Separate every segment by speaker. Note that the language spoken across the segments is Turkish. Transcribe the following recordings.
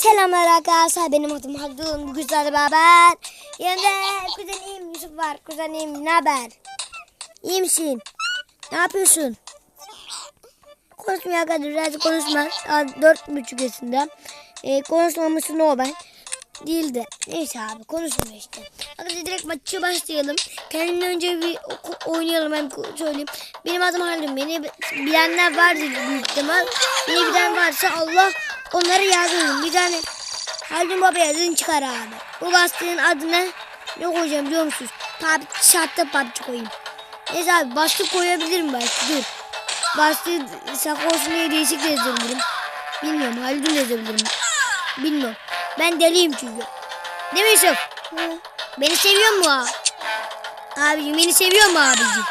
Speaker 1: Selamlar arkadaşlar benim adım Haldun sizlerle beraber yanımda kuzenim Yusuf var. Kuzenim ne haber? İyi misin? Ne yapıyorsun? Konuşmuyor arkadaşlar birazcık konuşma. Dört buçuk yaşında. Ee, konuşmaması ne o ben değil de neyse abi konuşmuyor işte. Arkadaşlar direkt maçı başlayalım. Kendimden önce bir oynayalım hem söyleyeyim. Benim adım Haldun beni bilenler vardır büyük ihtimal. Beni bilen varsa Allah onları yazıyorum bir tane Haldun Baba yazın çıkar abi bu bastığın adına ne koyacağım biliyor musunuz PUBG şartta PUBG koyayım neyse abi başlık koyabilirim belki dur Bastığı saklı olsun diye değişik de yazabilirim. Bilmiyorum. Haldun yazabilirim. Bilmiyorum. Ben deliyim çünkü. Değil mi Yusuf? Beni seviyor mu abi? Abicim beni seviyor mu abicim?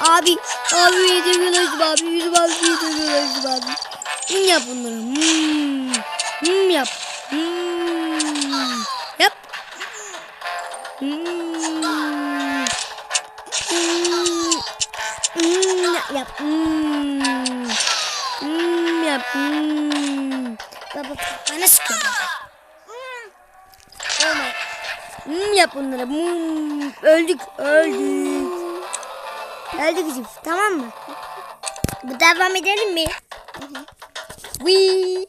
Speaker 1: Abi. Abi beni seviyorlar abi. Yusuf abi beni seviyorlar abi. Hmm yap bunları. Hmm. Hmm yap. Hmm. Yap. Hmm. Hmm. Hmm, yap yap. Hmm. Hmm, yap. Hmm. Baba bana sıkıyor baba. My. Hmm, yap bunları. Hmm. Öldük. Öldük. Öldük bizim. Tamam mı? Bu devam edelim mi? Wii.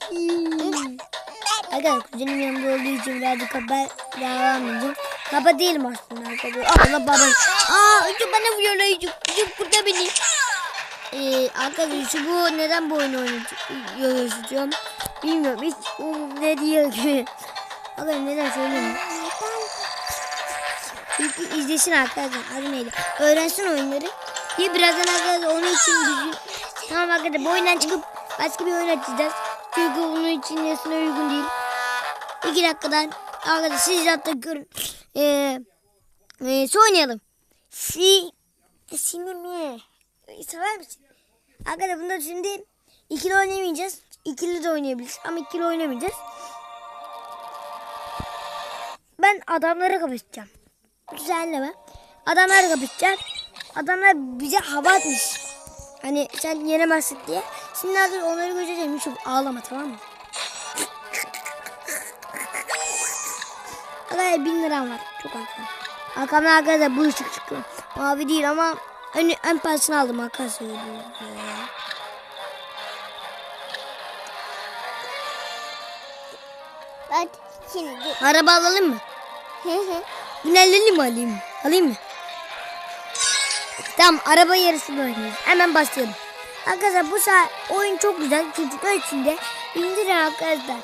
Speaker 1: Arkadaşlar kuzenim yanımda olduğu için birazcık kaba devam edeceğim. Kaba değilim aslında arkadaşlar. Allah baba. Aa Ucu bana vuruyorlar Ucu. Ucu burada beni. Ee, arkadaşlar bu neden bu oyunu oynayacağım bilmiyorum. Hiç umurumda değil ki. Arkadaşlar neden söyleyeyim? Çünkü izlesin arkadaşlar. Adı neydi? Öğrensin oyunları. Diye birazdan arkadaşlar onun için bizim... Tamam arkadaşlar bu oyundan çıkıp başka bir oyun açacağız. Çünkü onun için nesine uygun değil. İki dakikadan arkadaşlar siz hatta görün. Ee, e, oynayalım. Si, sinemi. Sever misin? Arkadaşlar bunda şimdi ikili oynayamayacağız. İkili de oynayabiliriz ama ikili oynamayacağız. Ben adamlara kapışacağım. Güzelleme. Adamlar kapışacak. Adamlar bize hava atmış. Hani sen yenemezsin diye. Şimdi arkadaşlar onları göreceğim. Yusuf ağlama tamam mı? Arkadaşlar bin liram var. Çok arkadaşlar. Arkamda arkadaşlar bu ışık çıkıyor. Mavi değil ama en, en parasını aldım arkadaşlar.
Speaker 2: Şimdi.
Speaker 1: Araba alalım mı? Binelli mi alayım? Alayım mı? Tamam araba yarışını oynayacağız. Hemen başlayalım. Arkadaşlar bu saat oyun çok güzel. Çocuklar için de indirin arkadaşlar.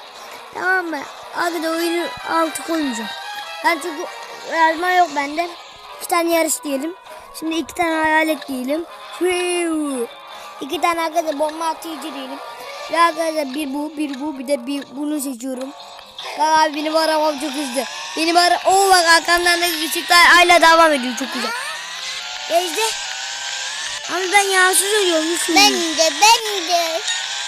Speaker 1: Tamam mı? Arkadaşlar oyunu altı koymayacağım. Ben çünkü yazma yok bende. İki tane yarış diyelim. Şimdi iki tane hayalet diyelim. İki tane arkadaşlar bomba atıcı diyelim. Ve arkadaşlar bir bu, bir bu, bir de bir bunu seçiyorum. Bak abi benim arabam çok hızlı. Benim ara... Oo bak arkamdan da ışıklar hala devam ediyor çok güzel. Teyze. Ama ben yağsız ölüyorum. Yusuf.
Speaker 2: Ben de ben de.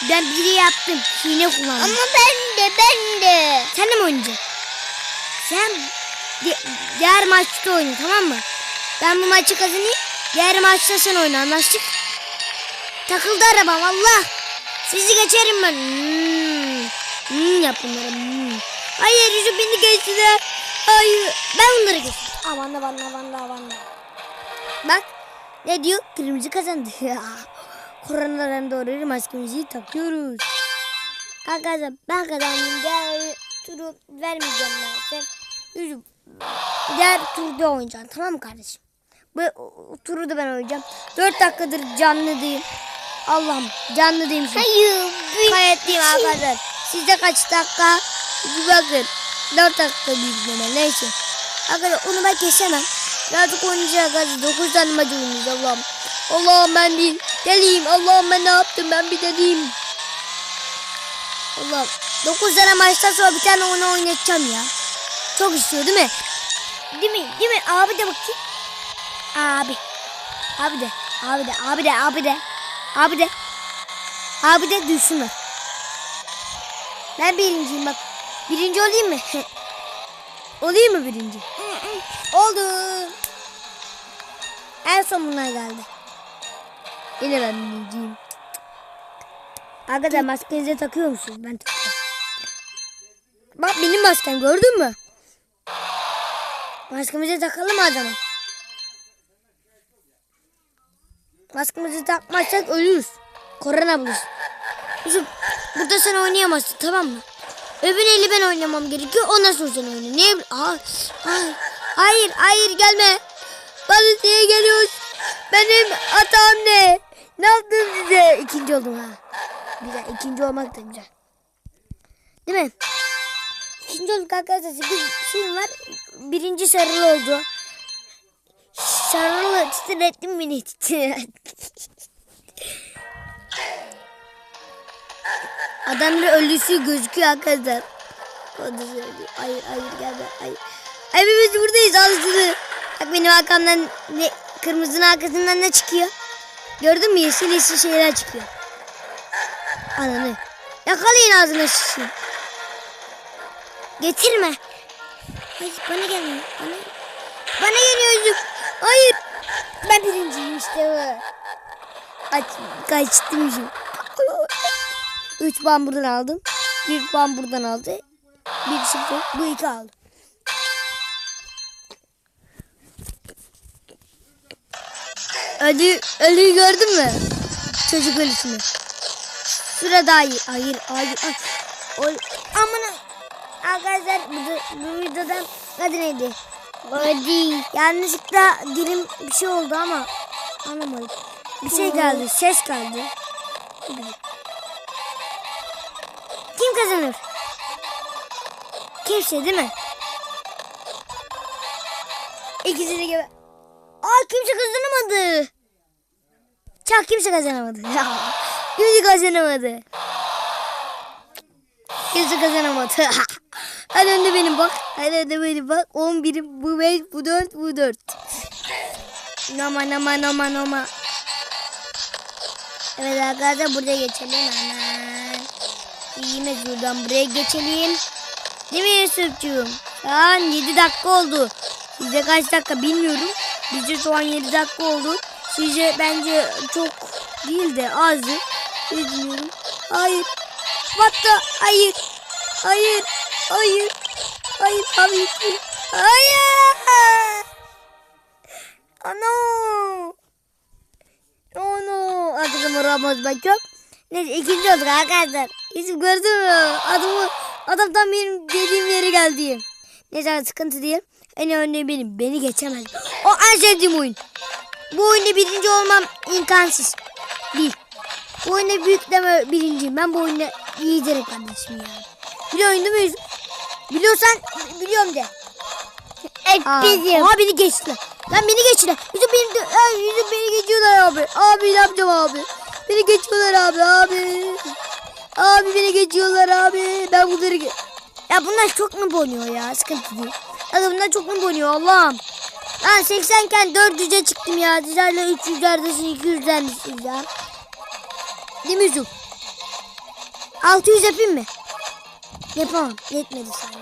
Speaker 1: Ben biri yaptım. Hile kullandım.
Speaker 2: Ama ben de ben de.
Speaker 1: Sen de mi oynayacaksın? Sen di- diğer maçta oyna tamam mı? Ben bu maçı kazanayım. Diğer maçta sen oyna anlaştık. Takıldı arabam Allah. Sizi geçerim ben. Hmm. Hmm, yap bunları. Hmm. Hayır yüzü beni geçtiler. Hayır. Ben bunları geçtim. Aman aman aman aman. Bak ne diyor? Kırmızı kazandı. Koronadan doğru maskemizi takıyoruz. Arkadaşlar ben kazandım. Diğer turu vermeyeceğim maalesef. Diğer turda oynayacağım. Tamam mı kardeşim? Bu o- turu da ben oynayacağım. 4 dakikadır canlı değil. Allah'ım canlı değil misin?
Speaker 2: Hayır.
Speaker 1: Kayetliyim arkadaşlar. Sizde kaç dakika? Bir bakın. 4 dakika bir. Neyse. Arkadaşlar onu ben kesemem. Birazcık oynayacağız arkadaşlar. 9 tane oynayacağız Allah'ım. Allah'ım ben bir deliyim. Allah'ım ben ne yaptım? Ben bir deliyim. Allah'ım. 9 tane maçtan sonra bir tane onu oynatacağım ya. Çok istiyor değil mi? Değil mi? Değil mi? Abi de bakayım. Abi. Abi de. Abi de. Abi de. Abi de. Abi de. Abi de duysunlar. Ben birinciyim bak. Birinci olayım mı? olayım mı birinci? Oldu. En son bunlar geldi. Yine ben birinciyim. Arkadaşlar maskenize takıyor musunuz? Ben takıyorum. Bak benim maskem gördün mü? Maskemizi takalım o zaman? Maskemizi takmazsak ölürüz. Korona buluruz. Yusuf burada sen oynayamazsın tamam mı? Öbür eli ben oynamam gerekiyor. Ondan sonra sen oyna. Niye? Aa, hayır, hayır, gelme. Bana niye geliyorsun? Benim hatam ne? Ne yaptım size? İkinci oldum ha. Güzel. ikinci olmak da güzel. Değil mi? İkinci olduk arkadaşlar. Sekiz şeyim var. Birinci sarılı oldu. Sarılı titrettim beni. Adamın ölüsü gözüküyor arkadaşlar. O da söylüyor. Hayır hayır gelme hayır. Ay biz buradayız ağzını. Bak benim arkamdan ne, kırmızının arkasından ne çıkıyor? Gördün mü yeşil yeşil şeyler çıkıyor. Ananı. Yakalayın ağzına şişin. Getirme. Hayır bana gelmiyor. Bana, bana geliyor yüzük. Hayır. Ben birinciyim işte bu. Kaçtım şimdi. 3 puan buradan aldım. 1 puan buradan aldı. 1 sıfır bu 2 aldı. Ali, Ali gördün mü? Çocuk ölüsünü. Sıra daha iyi. Hayır, hayır. hayır. Ol, amına. Arkadaşlar bu, bu videodan adı neydi? Body. Yanlışlıkla dilim bir şey oldu ama anlamadım. Bir şey geldi, ses geldi. Bir kim kazanır? Kimse değil mi? İkisi de gibi. Aa kimse kazanamadı. Çak kimse kazanamadı. kimse kazanamadı. Kimse kazanamadı. Hadi önde benim bak. Hadi önde benim bak. 11 bu 5 bu 4 bu 4. Noma noma noma noma. Evet arkadaşlar buraya geçelim hemen. Yine şuradan buraya geçelim. Değil mi Yusufcuğum? An 7 dakika oldu. Size kaç dakika bilmiyorum. Bizce şu an 7 dakika oldu. Sizce bence çok değil de azdı. Bilmiyorum. Hayır. The? Hayır. Hayır. Hayır. Hayır. Hayır. Hayır. Ano. Oh no. Artık uğramaz bak yok. Neyse ikinci olduk arkadaşlar. Yusuf gördün mü? Adamı, adam tam benim dediğim yere geldi. Neyse sıkıntı değil. En önemli benim. Beni geçemez. O en sevdiğim oyun. Bu oyunda birinci olmam imkansız. Değil. Bu oyunda büyük deme birinciyim. Ben bu oyunda iyi direkt kardeşim ya. Biliyorsun değil mi? Biliyorsan biliyorum de. Aa,
Speaker 2: Bizim.
Speaker 1: Aha beni geçtiler. Lan beni geçtiler. Yusuf beni, de, Yusuf beni geçiyorlar abi. Abi ne yapacağım abi? Beni geçiyorlar abi abi. Abi beni geçiyorlar abi. Ben bunları... Ya bunlar çok mu oynuyor ya? Sıkıntı değil. Ya bunlar çok mu oynuyor Allah'ım? Lan 80 iken 400'e çıktım ya. Sizlerle 300'lerdesin 200'lerdesin ya. Değil mi Yusuf? 600 yapayım mı? Yapamam. Yetmedi sana.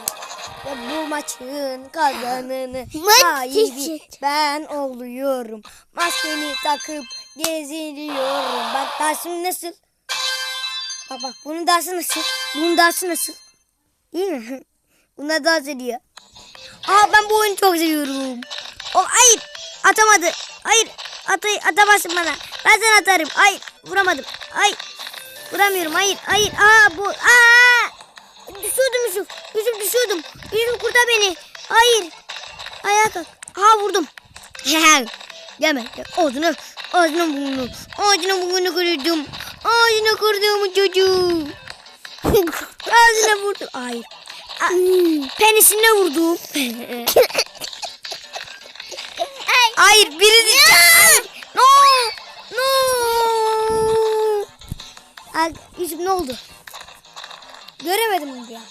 Speaker 1: Ya bu maçın kazananı sahibi ben oluyorum. Maskemi takıp geziniyorum. Bak dersim nasıl? Bak bak bunun dersi nasıl? Bunun dersi nasıl? İyi mi? Bunlar dans ediyor. Aa ben bu oyunu çok seviyorum. O hayır atamadı. Hayır atay atamazsın bana. Ben sana atarım. Hayır vuramadım. Hayır vuramıyorum. Hayır hayır. Aa bu aa düşüyordum Yusuf. Yusuf düşüyordum. Yusuf kurtar beni. Hayır. Ayağa kalk. Aa vurdum. Gelme. Ağzına, ağzına burnunu. Ağzına burnunu kırdım. Ağzına kırdım çocuğu. ağzına vurdum. Hayır. Aa, Penisine vurdum. Hayır biri Hayır. No. No. Ay, Yusuf ne oldu? Göremedim onu ya.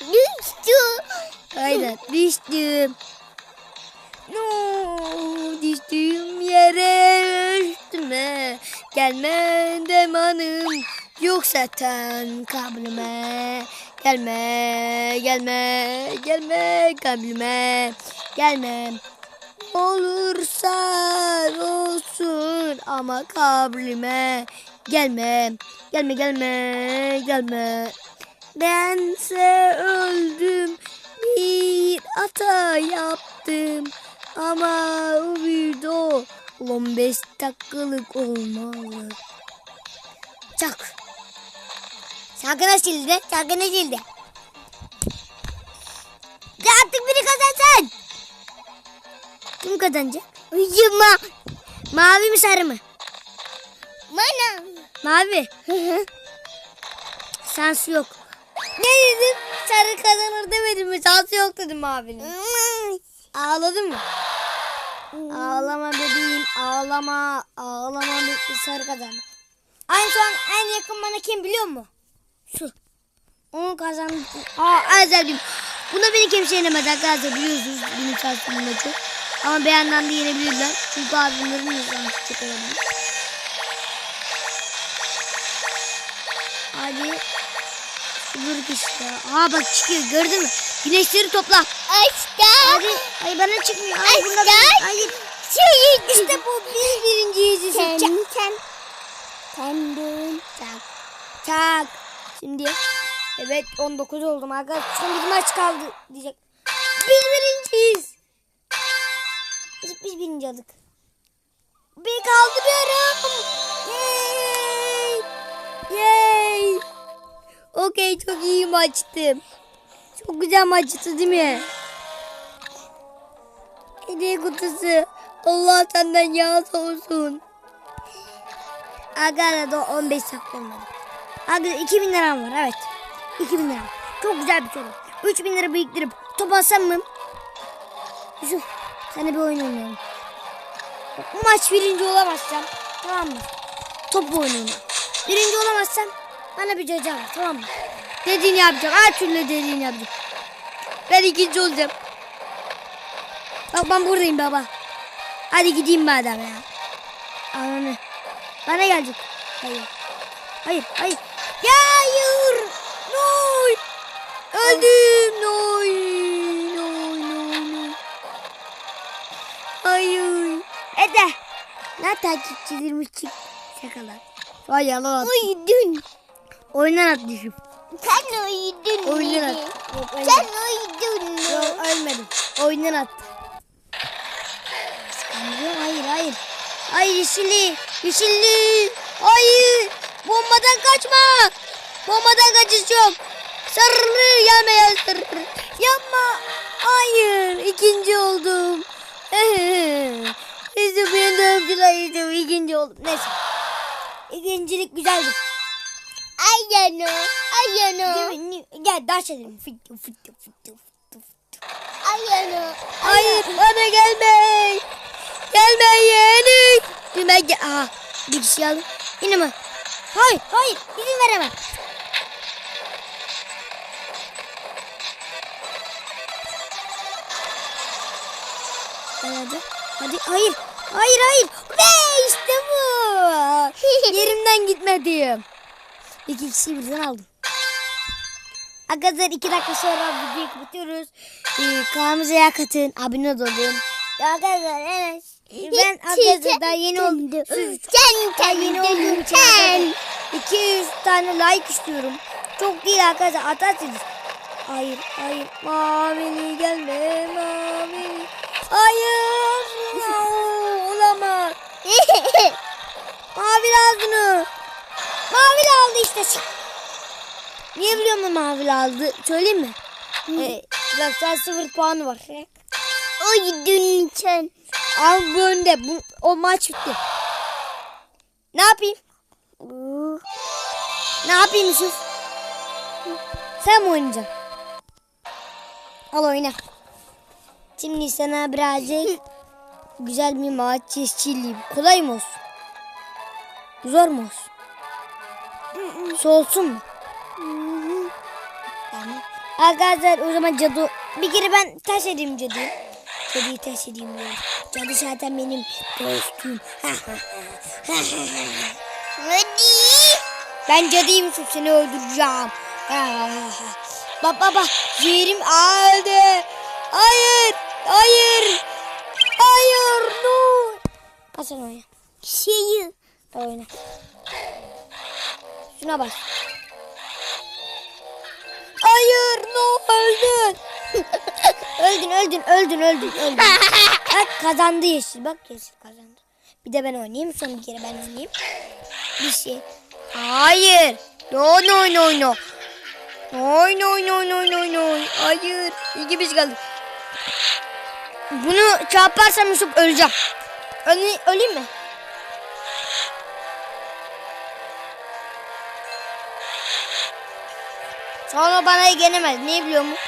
Speaker 2: Düştü.
Speaker 1: Aynen düştüm. No, düştüğüm yere üstüme gelme yok zaten kablime gelme gelme gelme kablime gelme olursa olsun ama kablime gelme gelme gelme gelme Bense öldüm. Bir hata yaptım. Ama o bir de o. 15 dakikalık olmalı. Çak. Şarkı açıldı. Şarkı açıldı. Ya artık biri kazansın. Kim kazanacak? Uyuma. Mavi mi sarı mı?
Speaker 2: Bana.
Speaker 1: Mavi. Şansı yok. Ne dedim? Sarı kazanır demedim mi? Şansı yok dedim mavinin. Ağladın mı? Ağlama bebeğim ağlama ağlama bebeğim sarı kazandı. En son en yakın bana kim biliyor musun? Su. Onu kazandı. Aa Ezel'dim. Buna beni kimse yenemez arkadaşlar biliyorsunuz benim şansım maçı. Ama bir yandan da yenebilirler. Çünkü abimlerin yüzünden çıkarabilir. Hadi. Dur işte. Aa bak çıkıyor gördün mü? Güneşleri topla.
Speaker 2: Açta.
Speaker 1: Hadi. Ay bana çıkmıyor. Ay bunda
Speaker 2: Ay,
Speaker 1: benim. Hayır.
Speaker 2: Şey.
Speaker 1: İşte bu.
Speaker 2: Sen.
Speaker 1: Çak.
Speaker 2: Sen. Sen dön.
Speaker 1: Çak. Çak. Şimdi. Evet 19 oldum arkadaşlar. Son bir maç kaldı diyecek. Biz birinciyiz. Biz, biz birinci olduk. Bir kaldırıyorum. Yay. Yay. Okey çok iyi maçtı. Çok güzel maçtı değil mi? Hediye kutusu. Allah senden yağ olsun. Agara da 15 saklamadım. Aga 2000 liram var evet. 2000 lira. Çok güzel bir soru. 3000 lira biriktirip top alsam mı? Yusuf sana bir oyun oynayalım. Maç birinci olamazsam tamam mı? Top oynayalım. Birinci olamazsam bana bir ceza ver tamam mı? Dediğini yapacağım. Her türlü dediğini yapacağım. Ben ikinci olacağım. Bak ben buradayım baba. Hadi gideyim madem ya. Ananı. Bana gelecek. Hayır. Hayır, hayır. Ya hayır. No. Öldüm. No. No, no, no. Hayır. Ede. Ne takipçilerimiz çık. Şakalar. Vay yalan.
Speaker 2: Uyudun.
Speaker 1: Oyundan atmışım.
Speaker 2: Sen uyudun. Beni.
Speaker 1: attım. Yok,
Speaker 2: Sen uyudun.
Speaker 1: Yok ölmedim. Attım. Yok, Hayır hayır. Hayır yeşilli. Yeşilli. Hayır. Bombadan kaçma. Bombadan kaçış yok. Sarı gelme ya sarı. Yapma. Hayır. ikinci oldum. Bizi beni dövdüler. işte, ikinci oldum. Neyse. İkincilik güzeldi.
Speaker 2: Ayano. Ayano.
Speaker 1: Değil mi? Gel dans edelim. Fıttı fıttı fıttı fıttı fıttı.
Speaker 2: Ayano.
Speaker 1: Hayır bana gelme. Gelme yeğenim. Dümen gel. Aha bir kişi aldım. Mi? Hayır hayır izin veremem. Hadi. Hadi hayır. Hayır hayır. Ve işte bu. Yerimden gitmedim. İki kişiyi birden aldım. Arkadaşlar iki dakika sonra videoyu kapatıyoruz. Ee, kanalımıza yak atın. Abone olun. Arkadaşlar evet. Ben arkadaşlar daha yeni oldum. Siz
Speaker 2: Sen
Speaker 1: daha yeni olduğum için arkadaşlar 200 tane like istiyorum. Çok değil arkadaşlar atarsınız. Hayır hayır mavili gelme mavili. Hayır. Aa, Olamaz. Mavi ağzını. Mavi aldı işte. Niye biliyor musun mavi aldı? Söyleyeyim mi? Ee, bak sen sıfır puanı var.
Speaker 2: Uyudun sen.
Speaker 1: Al bu önde. Bu, o maç bitti. Ne yapayım? Ne yapayım Yusuf? Sen mi oynayacaksın? Al oyna. Şimdi sana birazcık güzel bir maç çizçiliyim. Kolay mı olsun? Zor mu olsun? Soğusun mu? Tamam. Arkadaşlar o zaman cadı... Bir kere ben taş edeyim cadıyı. Cadıyı taş edeyim diyorum. Cadı zaten benim dostum.
Speaker 2: Hadi.
Speaker 1: ben cadıyım Yusuf seni öldüreceğim. bak bak bak ciğerim aldı. Hayır. Hayır. Hayır. No. Pas oyna.
Speaker 2: Şeyi.
Speaker 1: Oyna. Şuna bak. öldün. öldün öldün öldün öldün öldün. Bak kazandı yeşil. Bak yeşil kazandı. Bir de ben oynayayım sonra bir kere ben oynayayım. Bir şey. Hayır. No no no no. No no no no no no. Hayır. İyi ki biz. Bunu çarparsam Yusuf öleceğim. Öle, öleyim mi? Sonra bana gelemez. Ne biliyor musun?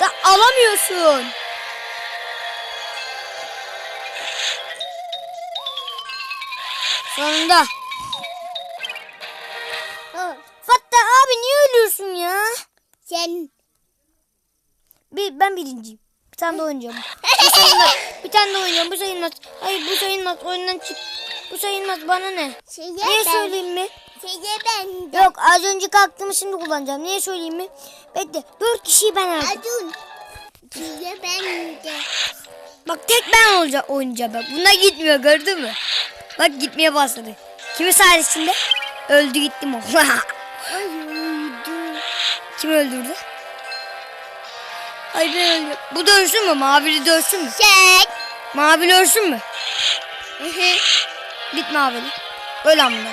Speaker 1: Da alamıyorsun. Sonunda. Fatta abi niye ölüyorsun ya?
Speaker 2: Sen
Speaker 1: Bir, ben birinciyim. Bir tane de oynayacağım. Bu sayılmaz. Bir tane de oynayacağım. Bu sayılmaz. Hayır bu sayılmaz. Oyundan çık. Bu sayılmaz. Bana ne?
Speaker 2: şeye
Speaker 1: Niye
Speaker 2: ben.
Speaker 1: söyleyeyim mi?
Speaker 2: Şeye ben.
Speaker 1: Yok az önce kalktığımı şimdi kullanacağım. Niye söyleyeyim mi? Bekle. Dört kişiyi ben aldım.
Speaker 2: Adun. Şeye ben de.
Speaker 1: Bak tek ben olacak oynayacağım bak. Buna gitmiyor gördün mü? Bak gitmeye başladı. Kimi sayesinde? Öldü gittim o.
Speaker 2: Ay uyudu.
Speaker 1: Kim öldürdü? Ay ben öldüm. Bu dönsün mü? Mavili dönsün mü?
Speaker 2: Sen.
Speaker 1: Mavili ölsün mü? Git mavili. Öl amına.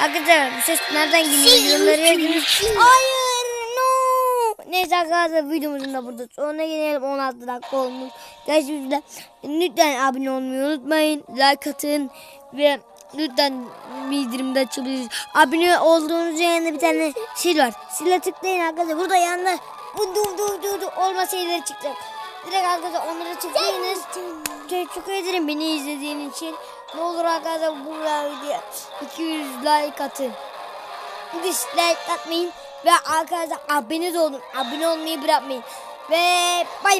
Speaker 1: Arkadaşlar bu ses nereden geliyor? Yorumları yazınız. Hayır no. Neyse arkadaşlar videomuzun da burada sonuna gelelim 16 dakika olmuş. Gerçekten lütfen abone olmayı unutmayın. Like atın ve lütfen bildirimde açabiliriz. Abone olduğunuz yanında bir tane sil var. Sile tıklayın arkadaşlar. Burada yanında bu du du du du olma şeyleri çıkacak. Direkt arkadaşlar onları tıklayınız. Teşekkür ederim beni izlediğin için. Ne olur arkadaşlar bu videoya 200 like atın. Dislike atmayın ve arkadaşlar abone olun. Abone olmayı bırakmayın. Ve bay bay.